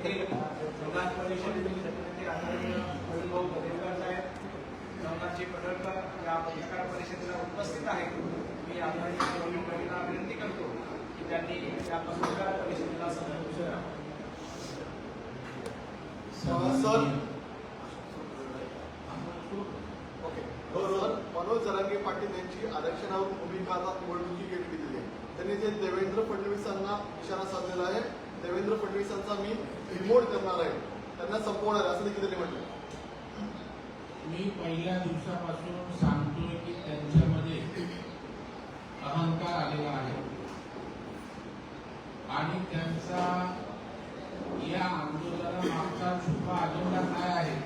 येथील विधान परिषदेतील नेते आदरणीय हरिभाऊ पदेकर साहेब नवनाथजी पडळकर या पत्रकार परिषदेला उपस्थित आहेत मी आदरणीय प्रवीण विनंती करतो की त्यांनी या पत्रकार परिषदेला संबोधित करावं सर ओके हो मनोज जरांगे पाटील यांची आरक्षणावर भूमिका आता निवडणुकी घेतलेली आहे त्यांनी जे देवेंद्र फडणवीसांना इशारा साधलेला आहे देवेंद्र फडणवीसांचा मी रिमोट करणार आहे. त्यांना संपवणार असं देखील त्यांनी म्हटलं मी पहिल्या दिवसापासून सांगतोय की त्यांच्यामध्ये अहंकार आलेला आहे. आणि त्यांचा या आंदोलनामागचा छुपा अजेंडा काय आहे?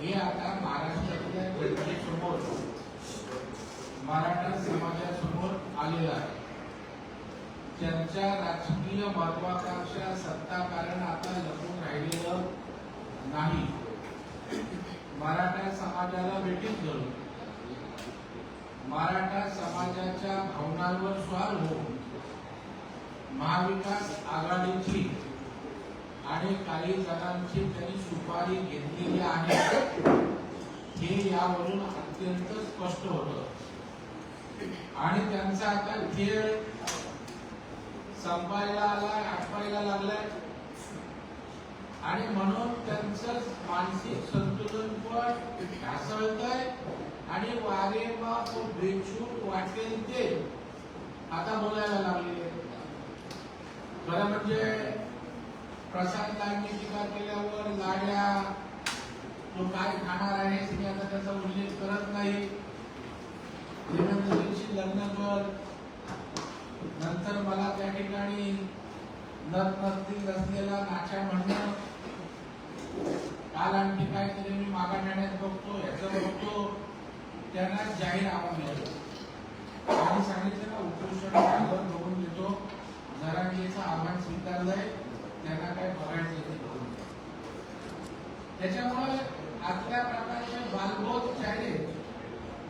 हे आता महाराष्ट्रातल्या जनतेसमोर मराठा समाजासमोर आलेलं आहे. त्यांच्या राजकीय महत्वाकांक्षा सत्ता कारण आता लपून राहिलेलं नाही. मराठा समाजाला भेटीत धरून. मराठा समाजाच्या भावनांवर स्वार होऊन महाविकास आघाडीची आणि काही जणांची त्यांनी सुपारी घेतलेली आहे. हे यावरून अत्यंत स्पष्ट होत. आणि त्यांचा आता खेळ संपायला आलाय आटपायला लागलाय. आणि म्हणून त्यांचं मानसिक संतुलन पण ढासळतंय आणि वारे बाप बेछूट वाटेल ते आता बोलायला लागले. खरं म्हणजे प्रशांतांनी टीका केल्यावर गाड्या तो काय खाणार आहे मी आता त्याचा उल्लेख करत नाही. लग्न कर. नंतर मला त्या ठिकाणी नत नसतील नाच्या म्हणणं काल आणखी काहीतरी मी मागा नेण्यात बघतो याचं बघतो त्यांना जाहीर आवाज दिलं आणि सांगितलं ना उपोषण झालं बघून देतो. जरांगीचं आव्हान स्वीकारलंय त्यांना काय बघायचं ते बघून त्याच्यामुळे आजल्या प्रकारचे बालबोध चॅलेंज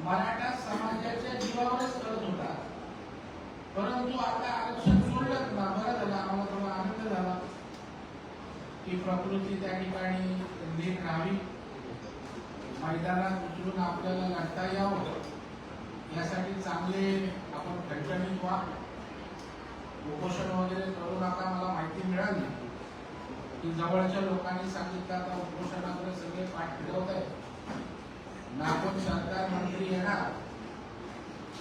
मराठा समाजाच्या जीवावरच करत होता. परंतु आता आरक्षण सोडलं ना बरं झालं आम्हाला थोडा आनंद झाला. की प्रकृती त्या ठिकाणी नीट राहावी. मैदानात उतरून आपल्याला लढता यावं. यासाठी चांगले आपण खणखणीत व्हा. उपोषण वगैरे करू नका मला माहिती मिळाली. की जवळच्या लोकांनी सांगितलं आता उपोषणाकडे सगळे पाठ फिरवत आहेत. ना कोण सरकार मंत्री येणार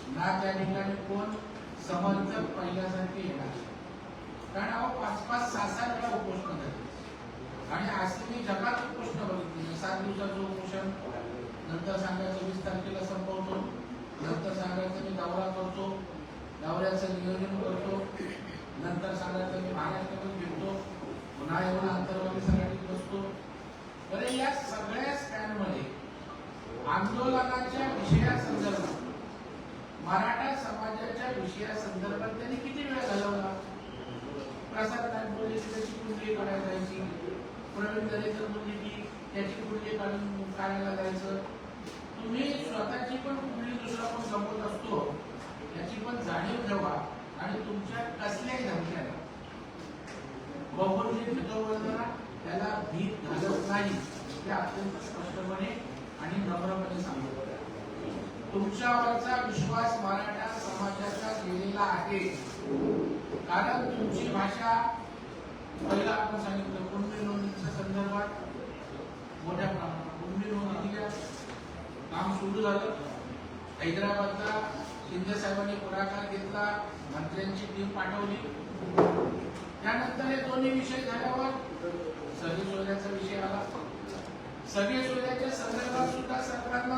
ना त्या ठिकाणी कोण समर्थक पहिल्यासारखे येणार. कारण अहो पाच पाच सात सहा वेळा उपोषण झाली. आणि असे मी जगात उपोषण बघितली. सात दिवसाचं उपोषण नंतर सांगायचं वीस तारखेला संपवतो. नंतर सांगायचं मी दौरा करतो. दौऱ्याचं नियोजन करतो. नंतर सांगायचं मी महाराष्ट्रातून फिरतो. पुन्हा येऊन अंतर्गत संघटित बसतो बरे या सगळ्या स्टँडमध्ये आंदोलनाच्या विषयासंदर्भात मराठा समाजाच्या विषयासंदर्भात त्यांनी किती वेळ घालवला प्रसाद नागपूरची त्याची कुंडली काढायला जायची प्रवीण बोलली की त्याची कुठली काढून काढायला जायचं. तुम्ही स्वतःची पण कुठली दुसरा पण जमवत असतो याची पण जाणीव ठेवा आणि तुमच्या कसल्याही धमक्याला बघून जे त्याला भीत घालत नाही. ते अत्यंत स्पष्टपणे आणि नम्रपणे सांगत तुमच्यावरचा विश्वास मराठा समाजाचा गेलेला आहे. कारण तुमची भाषा पहिला आपण सांगितलं कुणबी नोंदीच्या संदर्भात मोठ्या प्रमाणात कुणबी नोंदी दिल्या काम सुरू झालं. हैदराबादला शिंदे साहेबांनी पुढाकार घेतला. मंत्र्यांची टीम पाठवली. त्यानंतर हे दोन्ही विषय झाल्यावर सगळे सोयऱ्याचा विषय आला. सगळे सोयऱ्याच्या संदर्भात सुद्धा सरकारनं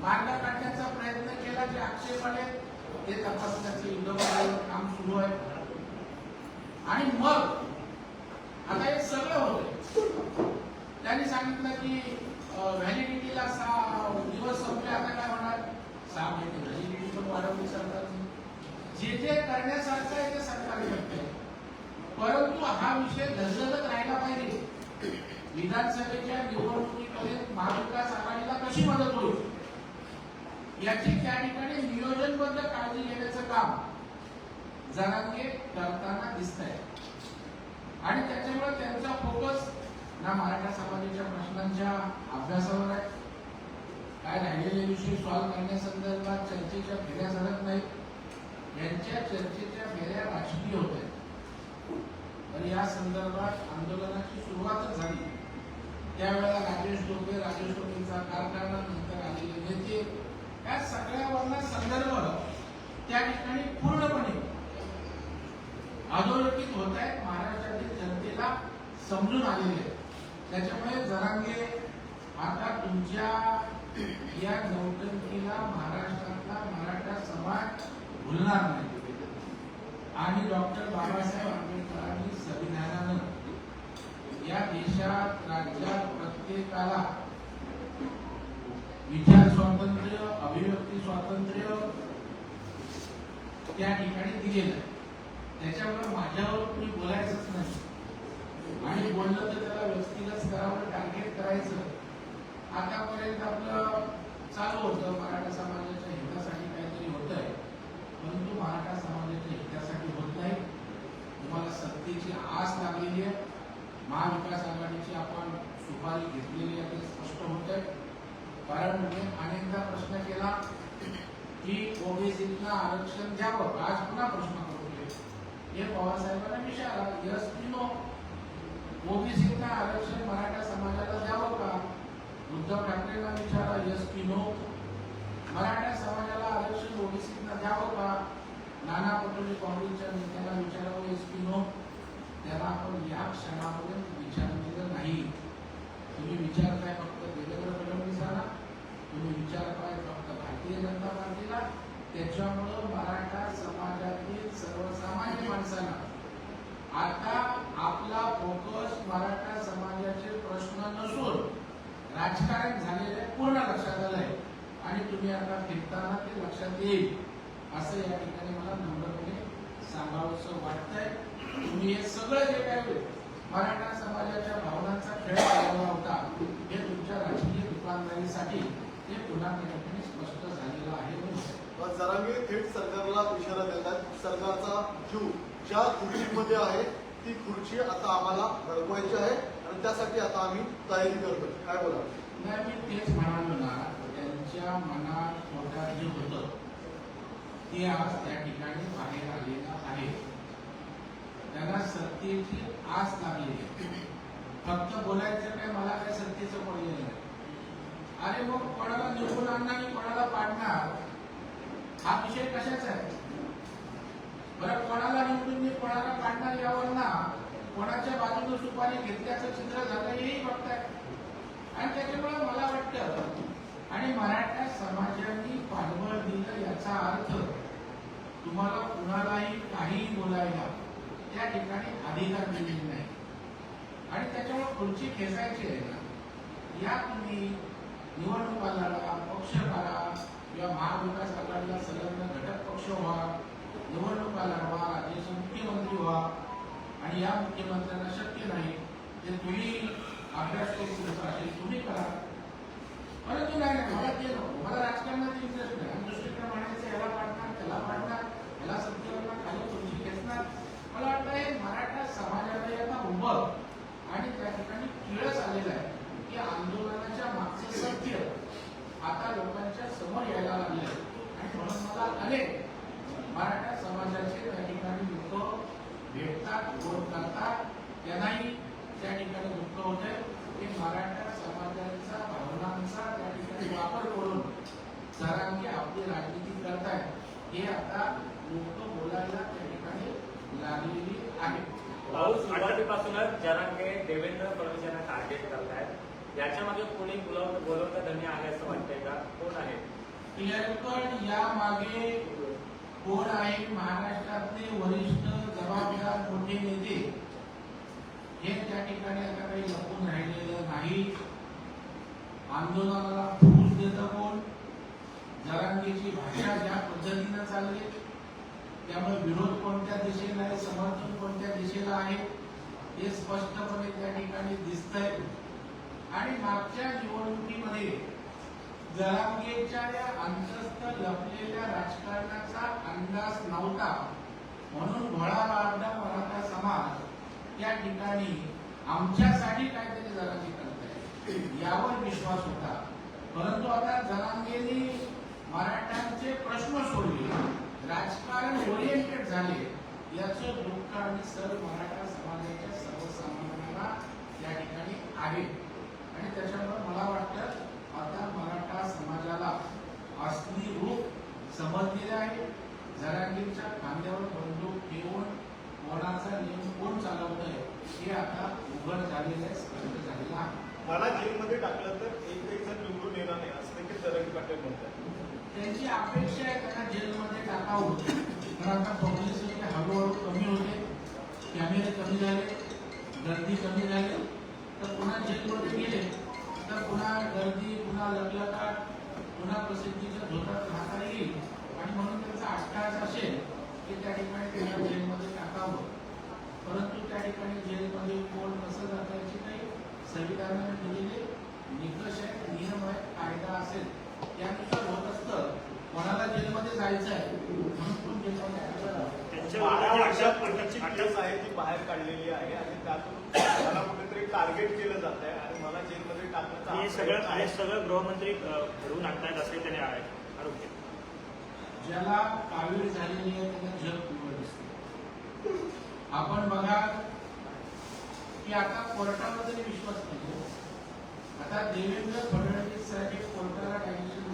मार्ग काढण्याचा प्रयत्न केला जे आक्षेप आले ते तपासण्याचं युद्ध काम सुरू आहे. आणि मग आता हे सगळं होतंय. त्यांनी सांगितलं की व्हॅलिडिटीला सहा दिवस संपले आता काय होणार? सहा महिने. व्हॅलिडिटी पण वाढवली सरकारने जे जे करण्यासारखं आहे ते सरकार करते परंतु हा विषय धजलत राहिला पाहिजे. विधानसभेच्या निवडणुकीपर्यंत महाविकास आघाडीला कशी मदत होईल? याची त्या ठिकाणी नियोजनबद्ध काळजी घेण्याचं काम जरांगे करताना दिसत आहे आणि त्याच्यामुळे त्यांचा फोकस ना मराठा समाजाच्या प्रश्नांच्या अभ्यासावर आहे. काय राहिलेले विषय सॉल्व्ह करण्यासंदर्भात चर्चेच्या फेऱ्या झाल्यात नाहीत. यांच्या चर्चेच्या फेऱ्या राजकीय होत आहेत. तर या संदर्भात आंदोलनाची सुरुवातच झाली. त्यावेळेला राजेश टोपे राजेश टोपेंचा कारखाना नंतर आलेले नेते या सगळ्यावरला संदर्भ त्या ठिकाणी पूर्णपणे अधोरेखित होत आहेत महाराष्ट्रातील जनतेला समजून आलेले आहे. त्याच्यामुळे जरांगे आता तुमच्या या नौटंकीला महाराष्ट्रातला मराठा समाज भुलणार नाही. आणि डॉक्टर बाबासाहेब आंबेडकरांनी संविधानानं या देशात राज्यात प्रत्येकाला विचार स्वातंत्र्य अभिव्यक्ती स्वातंत्र्य त्या ठिकाणी दिलेलं आहे. त्याच्यामुळे माझ्यावर तुम्ही बोलायचंच नाही. आणि बोललं तर त्याला व्यक्तीला स्तरावर टार्गेट करायचं. आतापर्यंत आपलं चालू होतं मराठा समाजाच्या हितासाठी काहीतरी होत आहे परंतु मराठा समाजाच्या हितासाठी होत नाही. तुम्हाला सत्तेची आस लागलेली आहे. महाविकास आघाडीची आपण सुपारी घेतलेली आहे ते स्पष्ट होत आहे कारण मी अनेकदा प्रश्न केला की ओबीसीतनं आरक्षण द्यावं आज पुन्हा प्रश्न हे पवार विचारा यस की नो? ओबीसींना आरक्षण मराठा समाजाला द्यावं का? उद्धव ठाकरेंना विचारा यस की नो? मराठा समाजाला आरक्षण ओबीसींना द्यावं का? नाना पटोले काँग्रेसच्या नेत्याला विचारावं यस की नो? त्याला आपण या क्षणापर्यंत विचारलेलं नाही. तुम्ही विचार काय फक्त देवेंद्र फडणवीसाला तुम्ही विचार काय फक्त भारतीय जनता पार्टीला? त्याच्यामुळं मराठा समाजातील सर्वसामान्य माणसाला आता आपला फोकस मराठा समाजाचे प्रश्न नसून राजकारण झालेले पूर्ण लक्षात आलंय. आणि तुम्ही आता फिरताना ते लक्षात येईल. असं या ठिकाणी मला नम्रपणे सांगावंसं वाटतंय. तुम्ही हे सगळं जे काही मराठा समाजाच्या भावनांचा खेळ चालवला होता हे तुमच्या राजकीय दुकानदारीसाठी हे पुन्हा त्या ठिकाणी स्पष्ट झालेलं आहे म्हणून. जरांगे थेट सरकारला इशारा देतात सरकारचा जीव ज्या खुर्चीमध्ये आहे ती खुर्ची आता आम्हाला घडवायची आहे आणि त्यासाठी आता आम्ही तयारी करतो काय बोला नाही मी तेच म्हणालो ना त्यांच्या मनात मोठ्या जे होतं ते आज त्या ठिकाणी बाहेर आलेलं आहे. त्यांना सत्तेची आस लागली आहे. फक्त बोलायचं काय मला काय सत्तेचं पडलेलं नाही. अरे मग कोणाला निवडून आणणार आणि कोणाला पाडणार? हा विषय कशाचा आहे? बरं कोणाला निवडून मी कोणाला काढणार यावर ना? कोणाच्या बाजूने सुपारी घेतल्याचं चित्र झालं हेही बघताय. आणि त्याच्यामुळे मला वाटतं आणि मराठा समाजाने पाठबळ दिलं याचा अर्थ तुम्हाला कुणालाही काही बोलायला त्या ठिकाणी अधिकार दिलेला नाही. आणि त्याच्यामुळे खुर्ची खेचायची आहे ना. या तुम्ही निवडणुका लढा पक्ष करा किंवा महाविकास आघाडीला संलग्न घटक पक्ष व्हा निवडणुका लढवा राज्याचे मुख्यमंत्री व्हा. आणि या मुख्यमंत्र्यांना शक्य नाही ते तुम्ही अभ्यास करू शकता तुम्ही करा. परंतु नाही मला ते नको. मला राजकारणात इंटरेस्ट नाही. आणि दुसरीकडे म्हणायचं याला पाडणार त्याला पाडणार याला सत्तेवरला खाली खुर्ची खेचणार मला वाटतं हे मराठा समाजाला आता उभं आणि त्या ठिकाणी किळस आलेलं आहे की आंदोलनाच्या मागचं सत्य आता लोकांच्या समोर यायला लागले आणि म्हणून मला अनेक मराठा समाजाचे त्या ठिकाणी लोक भेटतात फोन करतात त्यांनाही त्या ठिकाणी दुःख होते की मराठा समाजाचा भावनांचा त्या ठिकाणी वापर करून जरांगी आपली राजनीती करतायत हे आता लोक बोलायला त्या ठिकाणी लागलेली आहे भाऊ सुरुवातीपासूनच जरांगे देवेंद्र फडणवीस यांना टार्गेट करतायत याच्या मागे कोणी बोलव असं वाटतंय का कोण आहे या मागे कोण आहे महाराष्ट्रातले वरिष्ठ जबाबदार मोठे नेते? हे त्या ठिकाणी आता काही लपून राहिलेलं नाही. आंदोलनाला फूस देतं कोण? जरांगीची भाषा ज्या पद्धतीनं चालली त्यामुळे विरोध कोणत्या दिशेला आहे? समर्थन कोणत्या दिशेला आहे? हे स्पष्टपणे त्या ठिकाणी दिसतंय. आणि मागच्या निवडणुकीमध्ये जरांगेच्या या अंतस्थ लपलेल्या राजकारणाचा अंदाज नव्हता. म्हणून भोळा बारदा मराठा समाज त्या ठिकाणी आमच्यासाठी काहीतरी जरांगे करताय यावर विश्वास होता. परंतु आता जरांगेनी मराठ्यांचे प्रश्न सोडले. राजकारण ओरिएंटेड झाले. याचं दुःख आणि सर मराठा समाजाच्या सर्वसामान्यांना या ठिकाणी आहे. आणि त्याच्यामुळे मला वाटतं आता मराठा समाजाला असली रूप समजलेले आहे जरांगीरच्या खांद्यावर बंदूक ठेवून कोणाचा नियम कोण चालवतोय हे आता उघड झालेलं आहे स्पष्ट झालेलं आहे मला जेलमध्ये टाकलं तर एकही जण निवडून येणार नाही असं देखील जरांगे पाटील म्हणतात त्यांची अपेक्षा आहे त्यांना जेलमध्ये टाकावं तर आता पब्लिसिटी हळूहळू कमी होते कॅमेरे कमी झाले गर्दी कमी झाली. तर पुन्हा जेलमध्ये गेले तर पुन्हा गर्दी पुन्हा लग्लकाट पुन्हा प्रसिद्धीच्या धोतात राहता येईल. आणि म्हणून त्यांचा अट्टास असेल की त्या ठिकाणी त्यांना जेलमध्ये टाकावं परंतु त्या ठिकाणी जेलमध्ये कोण कसं जाता याची काही संविधानाने दिलेले निकष आहेत नियम आहेत कायदा असेल. त्यानुसार होत असतं कोणाला जेलमध्ये जायचं आहे म्हणून कोण जेलमध्ये टाकलं त्यांच्या बारा वर्षात केस आहे ती बाहेर काढलेली आहे आणि त्यातून मला कुठेतरी टार्गेट केलं जात आहे आणि मला जेलमध्ये टाकण्याचा हे सगळं हे. सगळं गृहमंत्री घडवून आणतायत असे त्याने आहे आरोप केला ज्याला कावीळ झालेली आहे त्याला जग पिवळं दिसते आपण बघा की आता कोर्टावर तरी विश्वास नाही आता देवेंद्र फडणवीस साहेब कोर्टाला डायरेक्शन देऊ शकतात का?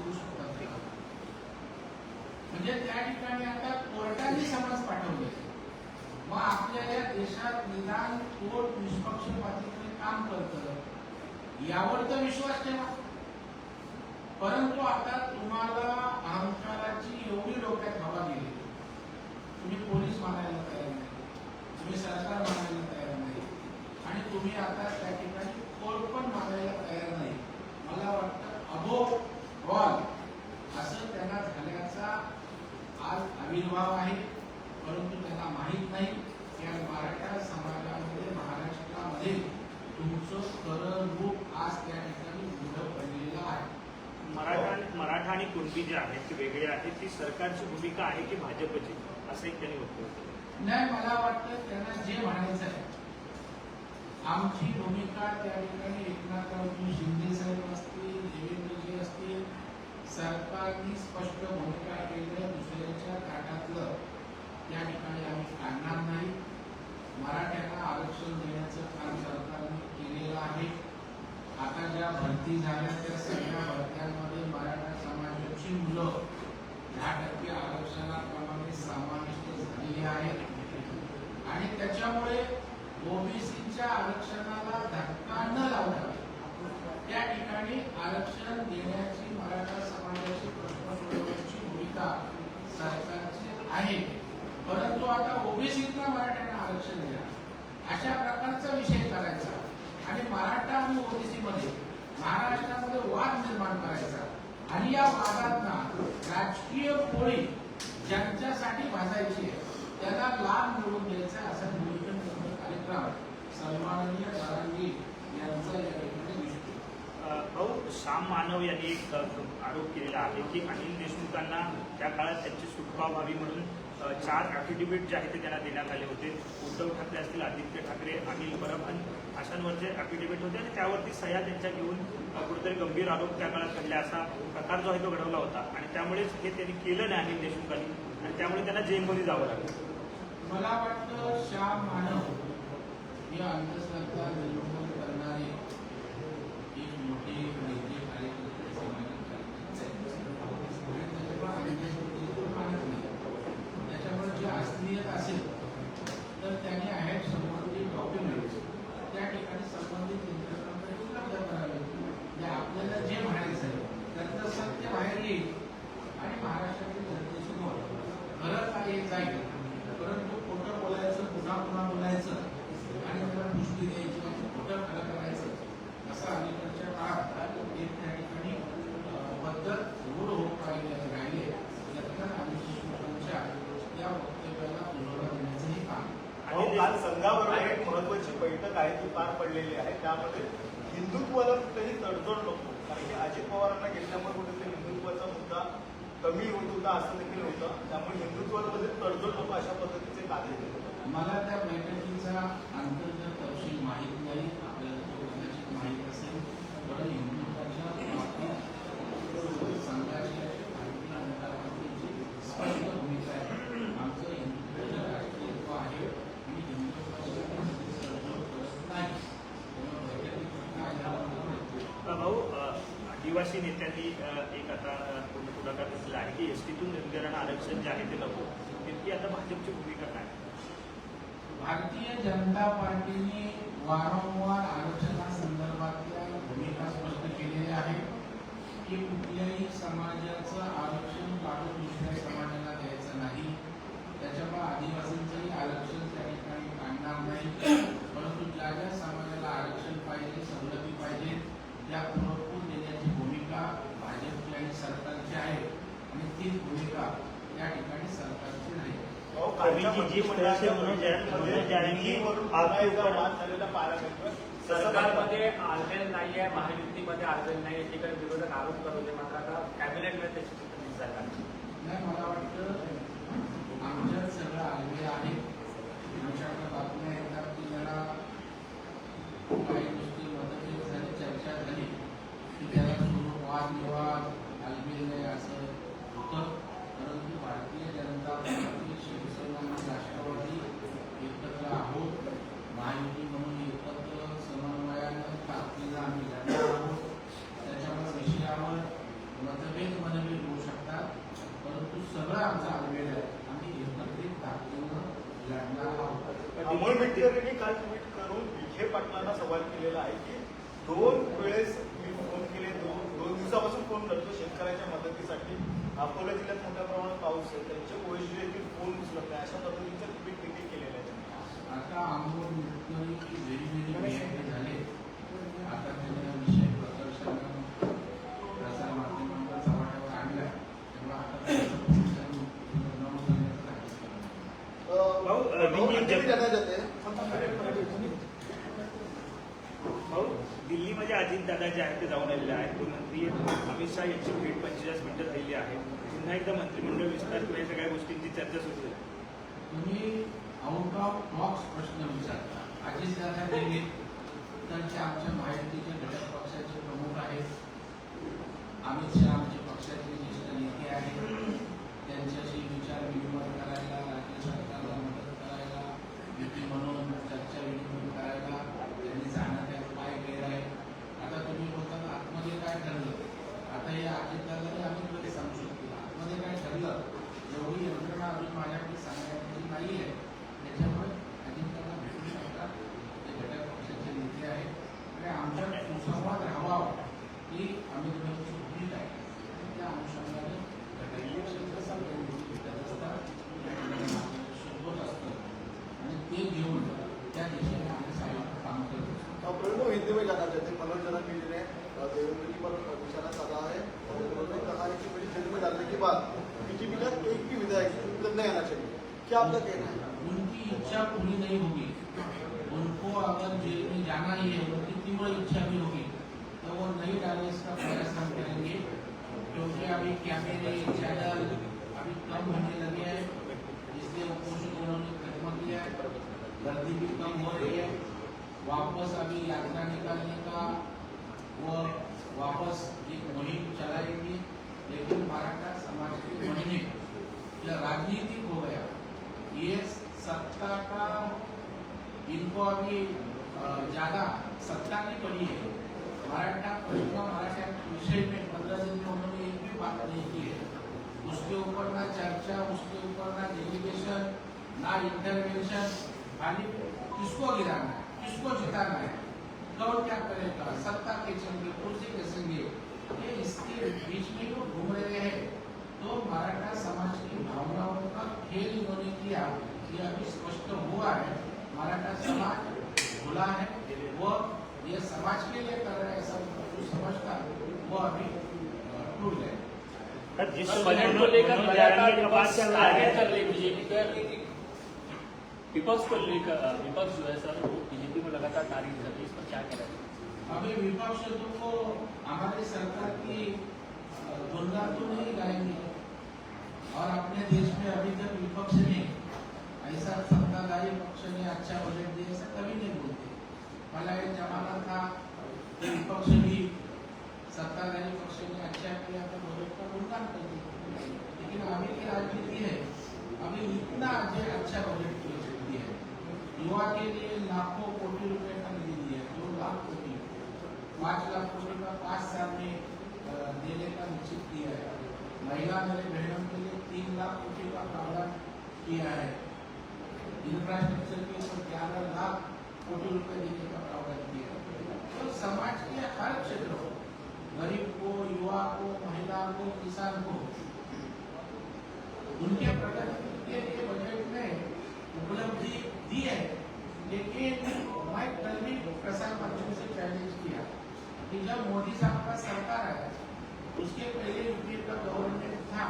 म्हणजे त्या ठिकाणी आता कोर्टाने समज पाठवले मग आपल्या या देशात निदान कोर्ट निष्पक्षपातीपणे काम करतं यावर तर विश्वास ठेवा. परंतु आता तुम्हाला अहंकाराची एवढी डोक्यात हवा गेली. तुम्ही पोलीस मानायला तयार नाही. तुम्ही सरकार मानायला तयार नाही. आणि तुम्ही आता त्या ठिकाणी कोर्ट पण मानायला तयार नाही मला वाटतं अबो ऑल असं त्यांना झाल्याचा आज आविर्भाव आहे परंतु त्यांना माहीत नाही की आज मराठा समाजामध्ये महाराष्ट्रामध्ये तुमचं खरं रूप आज त्या ठिकाणी उघडं पडलेलं आहे मराठा मराठा आणि कुणबी जे आहेत ते वेगळे आहेत ती सरकारची भूमिका आहे की भाजपची त्यांनी वक्तव्य नाही मला वाटतं त्यांना जे म्हणायचं आहे. आमची भूमिका त्या ठिकाणी एकनाथरावजी शिंदे साहेब असतील देवेंद्रजी असतील सरकारनी स्पष्ट भूमिका केली दुसऱ्याच्या ताटातलं त्या ठिकाणी आम्ही काढणार नाही मराठ्यांना आरक्षण देण्याचं काम सरकारने केलेलं आहे आता ज्या भरती झाल्या त्या सगळ्या भरत्यांमध्ये मराठा समाजाची मुलं दहा टक्के आरक्षणाप्रमाणे समाविष्ट झालेली आहेत आणि त्याच्यामुळे ओबीसीच्या आरक्षणाला धक्का न लावता त्या ठिकाणी आरक्षण देण्याची मराठा समाजाची प्रश्न सोडवण्याची भूमिका सरकारची आहे परंतु आता ओबीसीतल्या मराठ्यांना आरक्षण द्या अशा प्रकारचा विषय करायचा आणि मराठा आणि ओबीसी मध्ये महाराष्ट्रामध्ये वाद निर्माण करायचा आणि या वादांना राजकीय पोळी ज्यांच्यासाठी भाजायची आहे त्याला लाभ मिळवून द्यायचा असा नियोजन करण्याचा कार्यक्रम सन्माननीय दारांगी यांचा या ठिकाणी दिसतो अ, भाऊ श्याम मानव यांनी एक आरोप केलेला आहे की अनिल देशमुखांना त्या काळात त्यांची सुटका व्हावी म्हणून चार ॲफिडेव्हिट जे आहे ते त्यांना देण्यात आले होते. उद्धव ठाकरे असतील आदित्य ठाकरे अनिल परब आणि अशांवरचे ॲफिडेव्हिट होते आणि त्यावरती सह्या त्यांच्या घेऊन कुठेतरी गंभीर आरोप त्या काळात घडले. असा प्रकार जो आहे तो घडवला होता. आणि त्यामुळेच हे त्यांनी केलं नाही अनिल देशमुखांनी. आणि त्यामुळे त्यांना जेलमध्ये जावं लागलं. मला वाटतं श्याम मानव या अंधश्रद्धा निर्मूलन करणारे एक मोठे नेते कार्यकर्ते सामाजिक कार्यकर्ते आहेत. आणि त्याच्यामुळे अंधश्रद्धेवर मानत नाही. त्याच्यामुळे जे असलीयत असेल तर त्याने आहेत संबंधित डॉक्युमेंट्स त्या ठिकाणी संबंधित यंत्रणांकडे उपलब्ध करावे म्हणजे आपल्याला जे म्हणायचं आहे त्यातलं सत्य बाहेर येईल आणि महाराष्ट्रातील जनतेसमोर खरं काय जाईल परंतु खोटं बोलायचं पुन्हा पुन्हा बोलायचं आणि त्याला पुष्टी द्यायची आणि खोटं खरं करायचं असं अलीकडच्या काळात एक त्या ठिकाणी अं, पद्धत रूढ होत राहिले राहिले यातनं आम्ही शिक्षकांच्या या वक्तव्याला दुजोरा देण्याचंही काम अहो, काल संघाबरोबर एक महत्वाची बैठक आहे ती पार पडलेली आहे त्यामध्ये हिंदुत्वाला कुठेही तडजोड नको कारण की अजित पवारांना घेतल्यामुळे कुठेतरी हिंदुत्वाचा मुद्दा कमी होत होता असं देखील होतं त्यामुळे हिंदुत्वामध्ये तडजोड नको अशा पद्धतीचे कार्य केले मला त्या बैठकीचा अंतर्गत तपशील माहीत नाही आपल्याला तो कदाचित माहीत असेल पण हिंदुत्वाच्या बाबतीत संघाची भारतीय जनता पार्टीची स्पष्ट भूमिका आहे आमचं हिंदुत्वाचं राष्ट्रीयत्व आहे आणि हिंदुत्वासाठी तडजोड करत नाही त्यामुळे वैज्ञानिक काय झालं मला माहिती नाही. अ, भाऊ अ, आदिवासी नेत्यांनी एक आता अ, पुढाकार घेतला आहे की एसटीतून टीतून आरक्षण जे आहे ते नको. नेमकी आता भाजपची भूमिका काय? भारतीय जनता पार्टीने वारंवार आरक्षणासंदर्भातल्या भूमिका स्पष्ट केलेल्या आहे की कुठल्याही समाजाचं आरक्षण काढून दुसऱ्या समाजाला द्यायचं नाही. त्याच्यामुळे आदिवासींचंही आरक्षण त्या ठिकाणी काढणार नाही. परंतु ज्या ज्या समाजाला आरक्षण पाहिजे सवलती पाहिजे त्या पूर्ण देण्याची भूमिका भाजपची आणि सरकारची आहे आणि तीच भूमिका या ठिकाणी सरकारची राहील अहो, आम्ही कालच्या जी- जी मंत्रिमंडळाच्या मनोज- बैठकीमध्ये मनोज जारंगी दिल्लीवरून आपके पुन्हा एकदा ऊपर- वाद झालेला पाहायला मिळतोय. सरकारमध्ये नाहीये महायुतीमध्ये आलेलं नाही एकीकडे विरोधक आरोप करत होते मात्र आता कॅबिनेटमध्ये त्याची आहे. नाही मला वाटतं आमच्यात सगळं आलेले आहे. आमच्याकडे बातम्या येतात की जरा काही गोष्टी मतभेद झाली चर्चा झाली की त्याला सुरू वादविवाद नाही होतं. परंतु भारतीय जनता पार्टी शिवसेना राष्ट्रवादी एकत्र आहोत. महायुती म्हणून एकत्र समन्वयानं ताकदीनं आम्ही लढणार आहोत. त्याच्यामुळे विषयावर मतभेद मनभेद होऊ शकतात. परंतु सगळं आमचा आलबेल आहे. आम्ही एकत्रित ताकदीनं लढणार आहोत. अमोल मिटकरींनी काल ट्विट करून विखे पाटलांना सवाल केलेला आहे की दोन वेळेस मी फोन केले दोन दोन दिवसापासून फोन करतो शेतकऱ्याच्या मदतीसाठी. अकोला जिल्ह्यात मोठ्या प्रमाणात पाऊस आहे. त्यांचे कोळशी येथील फोन उचलत नाही. अशा पद्धतीचं ट्विट देखील केलेलं आहे. आता झाले. त्यांना विषय प्रदर्शन प्रसार माध्यमांचा आणला. त्यामुळे दिल्लीमध्ये अजितदादा जे आहेत ते जाऊन आलेले आहेत. गृहमंत्री अमित शहा यांची भेट पंचेचाळीस मिनिटं झालेली आहे पुन्हा एकदा मंत्रिमंडळ विस्तार किंवा या सगळ्या गोष्टींची चर्चा सुरू आहे. तुम्ही आउट ऑफ बॉक्स प्रश्न विचारता. अजित दादा गेले तर आमच्या माहितीचे घटक पक्षाचे प्रमुख आहेत. अमित शहा आमचे पक्षाचे ज्येष्ठ नेते आहेत. त्यांच्याशी विचार विनिमय करायला जरंगी ने देवेंद्र जी पर निशाना साधा है उन्होंने कहा है कि मेरी जेल में डालने के बाद बीजेपी का एक भी विधायक नहीं आना चाहिए। क्या आपका कहना है? उनकी इच्छा पूरी नहीं होगी। उनको अगर जेल में जाना ही है, उनकी तीव्र इच्छा भी होगी तो वो नहीं डाले इसका प्रयास हम करेंगे, क्योंकि अभी कैमरे चैनल अभी कम होने लगे हैं इसलिए उन्होंने खत्म किया है गर्दी भी कम हो रही है। वापस अभी यात्रा निकालने का वापस एक मुहिम चलाएँगे, लेकिन मराठा समाज की मुहिम यह राजनीतिक हो गया। ये सत्ता का, इनको अभी ज़्यादा सत्ता की पड़ी है। मराठा प्रश्न मराठा विषय में पंद्रह दिन में उन्होंने एक भी बात नहीं की है। उसके ऊपर ना चर्चा, उसके ऊपर ना डेलीगेशन ना इंटरवेंशन खाली किसको गिराना है? किसको जिताना है? कौन क्या करेगा सत्ता के चंगे कुर्सी के संगे ये इसके बीच में जो घूम रहे हैं। तो मराठा समाज की भावनाओं का खेल इन्होंने किया ये अभी स्पष्ट हुआ है। मराठा समाज भूला है वो ये समाज के लिए कर रहे हैं ऐसा जो समझता वो अभी टूट गए जिस बजट को लेकर टारगेट कर है रही बीजेपी का? विपक्ष को लेकर विपक्ष जो है सर वो बीजेपी को लगातार टारगेट कर क्या हैं अभी विपक्ष तो को हमारी सरकार की अ, तो नहीं गाएँगे। और अपने देश में अभी तक विपक्ष ने ऐसा सत्ताधारी पक्ष ने अच्छा बजट दिया ऐसा कभी नहीं बोलते। पहला एक जमाना था विपक्ष भी सत्ताधारी पक्ष ने अच्छा किया तो बजट का गुणगान करते थे। लेकिन अभी की राजनीति है अभी इतना अच्छा बजट की है। युवा के लिए लाखों कोटि रुपए का निधि दिया दो लाख कोटि पाँच लाख कोटि का पाँच साल में देने का निश्चित किया है। महिला मेरे बहनों के लिए तीन लाख कोटि का प्रावधान किया है। इंफ्रास्ट्रक्चर के ऊपर ग्यारह लाख कोटी रुपए देने का प्रावधान किया है। तो समाज के हर क्षेत्र को गरीब को, युवा को, महिला को, किसान को, उनके प्रगति के लिए बजट में उपलब्धि दी है लेकिन मैं कल भी प्रसार माध्यम से चैलेंज किया कि जब मोदी साहब का सरकार आया, उसके पहले यूपीए का गवर्नमेंट था,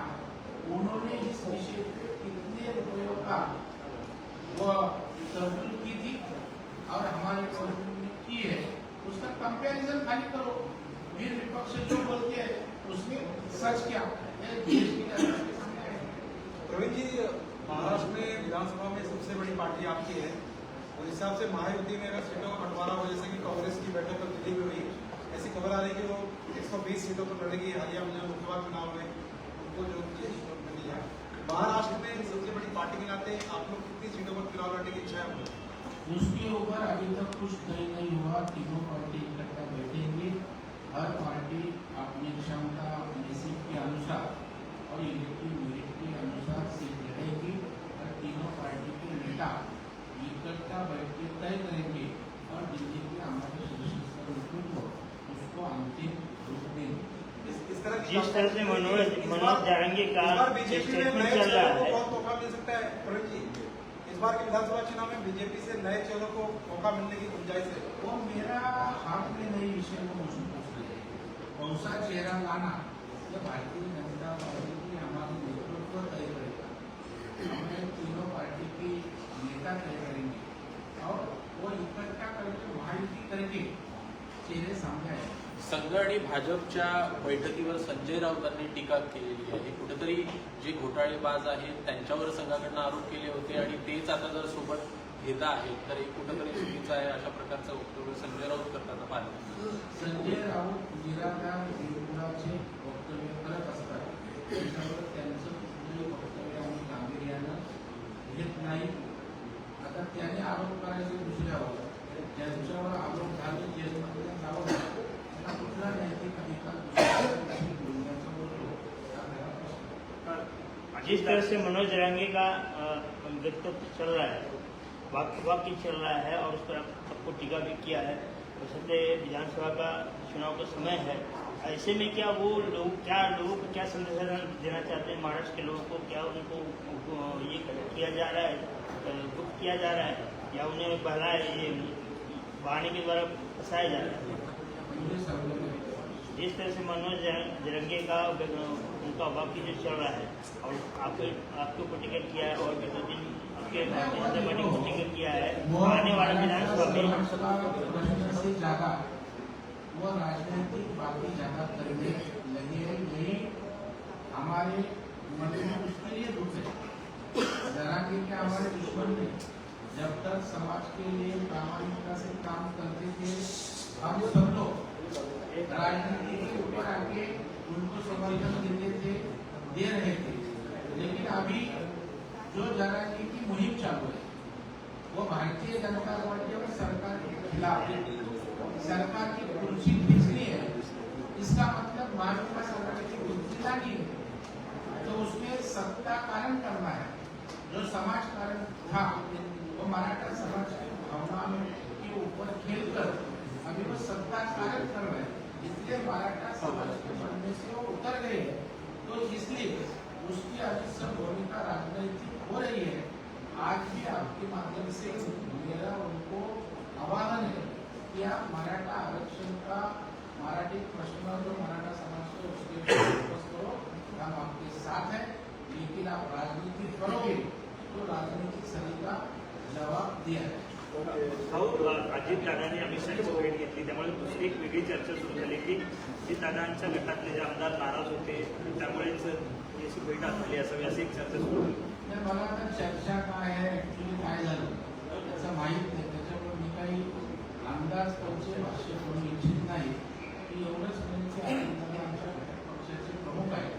उन्होंने इस विषय पे कितने रुपयों का वो तरतूद की थी और हमारे गवर्नमेंट ने की है। उसका कंपैरिजन खाली करो। फिर विपक्ष जो बोलते हैं, उसमें सच क्या प्रवीण जी, महाराष्ट्र में विधानसभा में सबसे बड़ी पार्टी आपकी है। उस हिसाब से महायुति में अगर सीटों का बंटवारा हो, जैसे कि कांग्रेस की बैठक दिल्ली में हुई खबर आ रही है कि वो 120 सीटों पर लड़ेगी हालिया में लोकसभा चुनाव में, उनको जो सीटों मिली है। महाराष्ट्र में सबसे बड़ी पार्टी के नाते आप लोग कितनी सीटों पर चुनाव लड़ने की इच्छा है? उसके ऊपर अभी तक कुछ तय नहीं हुआ। तीनों पार्टी इकट्ठा बैठेंगे। हर पार्टी अपनी क्षमता नसीब के अनुसार और इलेक्टिव मेरिट के अनुसार सीट लड़ेगी। और तीनों पार्टी के नेता इकट्ठा बैठ के तय करेंगे और दिल्ली के हमारे शीर्ष नेतृत्व उसको अंतिम रूप देंगे इस इस तरह की जिस तरह से मनोज मनोज जाएँगे का बीजेपी में नए चेहरों को है। बहुत मौका मिल सकता है? प्रवीण जी इस बार के विधानसभा चुनाव में बीजेपी से नए चेहरों को मौका मिलने की गुंजाइश है। वो मेरा हाथ में नहीं विषय को मुझे पूछ रहे कौन सा चेहरा लाना? ये भारतीय जनता पार्टी की हमारी नेतृत्व तय करेगा हमें तीनों पार्टी की नेता तय करेंगे। और वो इकट्ठा करके महायुति करके चेहरे सामने आएँगे। संघ आणि भाजपच्या बैठकीवर संजय राऊतांनी टीका केलेली आहे. कुठेतरी जे घोटाळेबाज आहेत त्यांच्यावर संघाकडनं आरोप केले होते आणि तेच आता जर सोबत घेता आहेत तर हे कुठेतरी चुकीचं आहे अशा प्रकारचं वक्तव्य संजय राऊत करताना पाहिलं संजय राऊत निराधार वक्तव्य करत असतात. त्याच्यावर त्यांचं कुठलंही वक्तव्य आम्ही गांभीर्यानं घेत नाही. आता त्याने आरोप करायचे दुसऱ्यावर. ज्यांच्यावर आरोप झाले जेलमध्ये जिस तरह से मनोज रंगे का व्यक्तित्व चल रहा है वाक्य वाक्य चल रहा है और उस पर आपको टीका भी किया है वैसे विधानसभा का चुनाव का समय है, ऐसे में क्या वो लोग, क्या लोगों को क्या संदेश देना चाहते हैं? महाराष्ट्र के लोगों को क्या उनको उनको ये किया जा रहा है गुप्त किया जा रहा है, या उन्हें बहलाया ये बहाने के द्वारा फंसाया जा रहा है? जिस तरह से मनोज जरंगे का, उनका वाक्य जो चल रहा है, और आपके आपके ऊपर टिकट किया है, और दिन आपके जनता पार्टी को टिकट किया है, आने वाला विधानसभा में। वो राजनीतिक बातें ज़्यादा करने लगे हैं यही हमारे मन में उसके लिए दुख है। जरा के क्या हमारे दुश्मन ने जब तक समाज के लिए प्रामाणिकता से काम करते थे, हम सब लोग राजनीति के ऊपर उनको समर्थन देते थे दे रहे थे लेकिन अभी जो जरांगी की मुहिम चालू है वो भारतीय जनता पार्टी और सरकार के खिलाफ सरकार की कुर्सी खींचनी है इसका मतलब भाजपा सरकार की कुर्सी लानी है तो उसमें सत्ता कारण करना है। जो समाज कारण था, वो मराठा समाज की भावना में ऊपर खेलकर अभी वो सत्ता कारण कर रहे हैं, इसलिए मराठा समाज के बनने से वो उतर गए हैं। तो इसलिए उसकी अभी सब भूमिका राजनीतिक हो रही है। आज भी आपके माध्यम से मेरा उनको आह्वान है कि आप मराठा आरक्षण का मराठी प्रश्न जो मराठा समाज को उसके हम आपके साथ हैं। लेकिन आप राजनीति करोगे। अजित दादांनी अमित शहाची भेट घेतली. त्यामुळे दुसरी एक वेगळी चर्चा सुरू झाली की अजित दादांच्या गटातले जे आमदार नाराज होते त्यामुळेच अशी भेट झाली असावी अशी एक चर्चा सुरू झाली. मला चर्चा काय आहे ॲक्च्युली काय झालं त्याचं माहीत नाही. त्याच्यामुळे मी काही आमदार पक्ष भाष्य करू इच्छित नाही. की एवढंच म्हणजे आमच्या पक्षाचे प्रमुख आहे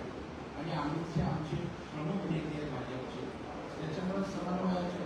आणि आम्ही आमचे प्रमुख नेते आहेत भाजपचे. त्याच्यामुळे समन्वयाचे